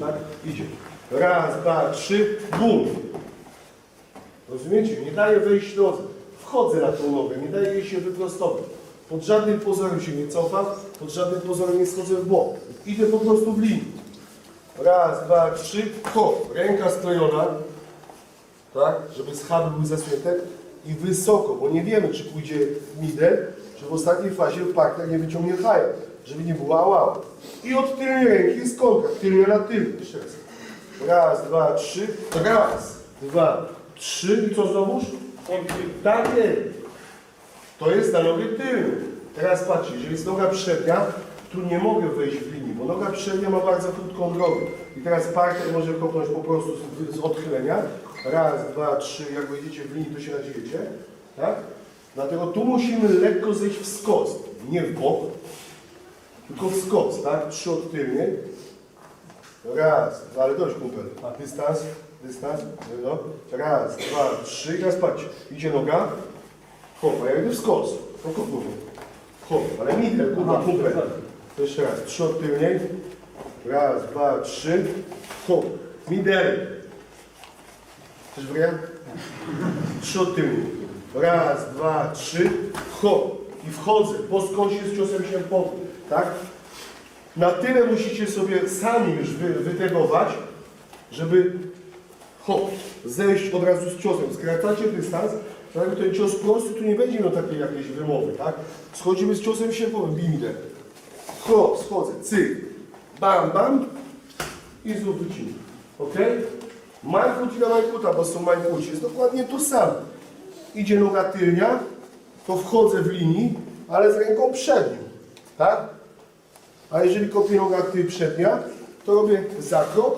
Tak? Idzie. Raz, dwa, trzy, bum. Rozumiecie? Nie daję wejść nodze. Wchodzę nogę, nie daję jej się wyprostować. Pod żadnym pozorem się nie cofam, pod żadnym pozorem nie schodzę w bok. Idę po prostu w linii. Raz, dwa, trzy, hop. Ręka sklejona, tak? Żeby schaby były zasunięte i wysoko, bo nie wiemy, czy pójdzie middle, czy w ostatniej fazie partner nie wyciągnie higher, żeby nie było wow. I od tylnej ręki kolka, tylnia na tylny. Jeszcze raz. Raz, dwa, trzy, raz, dwa, trzy i co znowuż? Tak jest. To jest na nogę tylną. Teraz patrzcie, jeżeli jest noga przednia, tu nie mogę wejść w linię, bo noga przednia ma bardzo krótką drogę. I teraz parter może kopnąć po prostu z, z odchylenia. Raz, dwa, trzy, jak wejdziecie w linii, to się nadziejecie. Tak? Dlatego tu musimy lekko zejść w skos. Nie w bok, tylko w skos, tak? Trzy od. Raz, dwa, ale dość kumpel. Dystans, dystans, no. Raz, dwa, trzy i teraz patrzcie. Idzie noga, hop, a ja idę w skos. No hop, hop, ale middle, kurwa, kumpel. Jeszcze raz, trzy od tylnej. Raz, dwa, trzy, hop, middle. Chcesz wariant? Trzy od tylnej. Raz, dwa, trzy, hop. I wchodzę po skosie z ciosem po, tak? Na tyle musicie sobie sami już wy, wytegować, żeby hop, zejść od razu z ciosem. Skracacie dystans, dlatego ten cios prosty tu nie będzie miał takiej jakiejś wymowy, tak? Schodzimy z ciosem sierpowym, bimide. Hop, schodzę, cyk, bam, bam i znów wycinam. Ok? Majkut i na majkuta, bo są majkuci. Jest dokładnie to samo. Idzie noga tylnia, to wchodzę w linii, ale z ręką przednią. Tak? A jeżeli kopię noga ty przednia, to robię zakrok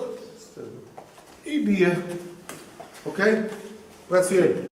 i biję. Ok? Pracujemy.